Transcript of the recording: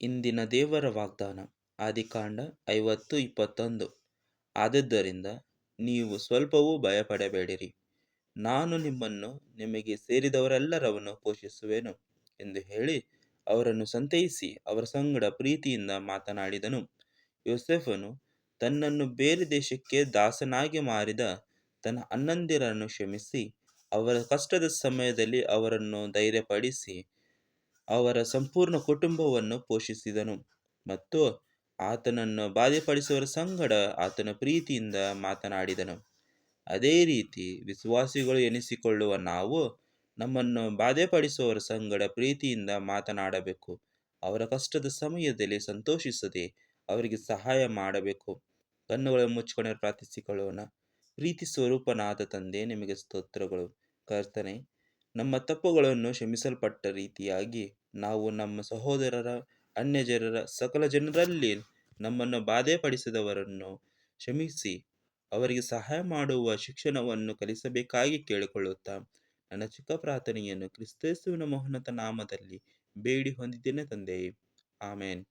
ಇಂದಿನ ದೇವರ ವಾಗ್ದಾನ, ಆದಿಕಾಂಡ ಐವತ್ತು ಇಪ್ಪತ್ತೊಂದು. ಆದದ್ದರಿಂದ ನೀವು ಸ್ವಲ್ಪವೂ ಭಯಪಡಬೇಡಿರಿ. ನಾನು ನಿಮ್ಮನ್ನು ನಿಮಗೆ ಸೇರಿದವರೆಲ್ಲರವನ್ನು ಪೋಷಿಸುವೆನು ಎಂದು ಹೇಳಿ ಅವರನ್ನು ಸಂತೈಸಿ ಅವರ ಸಂಗಡ ಪ್ರೀತಿಯಿಂದ ಮಾತನಾಡಿದನು. ಯೋಸೆಫನು ತನ್ನನ್ನು ಬೇರೆ ದೇಶಕ್ಕೆ ದಾಸನಾಗಿ ಮಾರಿದ ತನ್ನ ಅಣ್ಣಂದಿರನ್ನು ಕ್ಷಮಿಸಿ, ಅವರ ಕಷ್ಟದ ಸಮಯದಲ್ಲಿ ಅವರನ್ನು ಧೈರ್ಯಪಡಿಸಿ ಅವರ ಸಂಪೂರ್ಣ ಕುಟುಂಬವನ್ನು ಪೋಷಿಸಿದನು. ಮತ್ತು ಆತನನ್ನು ಬಾಧೆಪಡಿಸುವರ ಸಂಗಡ ಆತನ ಪ್ರೀತಿಯಿಂದ ಮಾತನಾಡಿದನು. ಅದೇ ರೀತಿ ವಿಶ್ವಾಸಿಗಳು ಎನಿಸಿಕೊಳ್ಳುವ ನಾವು ನಮ್ಮನ್ನು ಬಾಧೆಪಡಿಸುವವರ ಸಂಗಡ ಪ್ರೀತಿಯಿಂದ ಮಾತನಾಡಬೇಕು. ಅವರ ಕಷ್ಟದ ಸಮಯದಲ್ಲಿ ಸಂತೋಷಿಸದೆ ಅವರಿಗೆ ಸಹಾಯ ಮಾಡಬೇಕು. ಕಣ್ಣುಗಳನ್ನು ಮುಚ್ಚಿಕೊಂಡು ಪ್ರಾರ್ಥಿಸಿಕೊಳ್ಳೋಣ. ಪ್ರೀತಿ ಸ್ವರೂಪನಾದ ತಂದೆ, ನಿಮಗೆ ಸ್ತೋತ್ರಗಳು. ಕರ್ತನೆ, ನಮ್ಮ ತಪ್ಪುಗಳನ್ನು ಕ್ಷಮಿಸಲ್ಪಟ್ಟ ರೀತಿಯಾಗಿ ನಾವು ನಮ್ಮ ಸಹೋದರರ, ಅನ್ಯಜನರ, ಸಕಲ ಜನರಲ್ಲಿ ನಮ್ಮನ್ನು ಬಾಧೆಪಡಿಸಿದವರನ್ನು ಕ್ಷಮಿಸಿ. ಅವರಿಗೆ ಸಹಾಯ ಮಾಡುವ ಶಿಕ್ಷಣವನ್ನು ಕಲಿಸಬೇಕಾಗಿ ಕೇಳಿಕೊಳ್ಳುತ್ತಾ, ನನ್ನ ಚಿಕ್ಕ ಪ್ರಾರ್ಥನೆಯನ್ನು ಕ್ರಿಸ್ತೇಸುವಿನ ಮೋಹನತ ನಾಮದಲ್ಲಿ ಬೇಡಿ ಹೊಂದಿದ್ದೇನೆ ತಂದೆಯೇ. ಆಮೇನ್.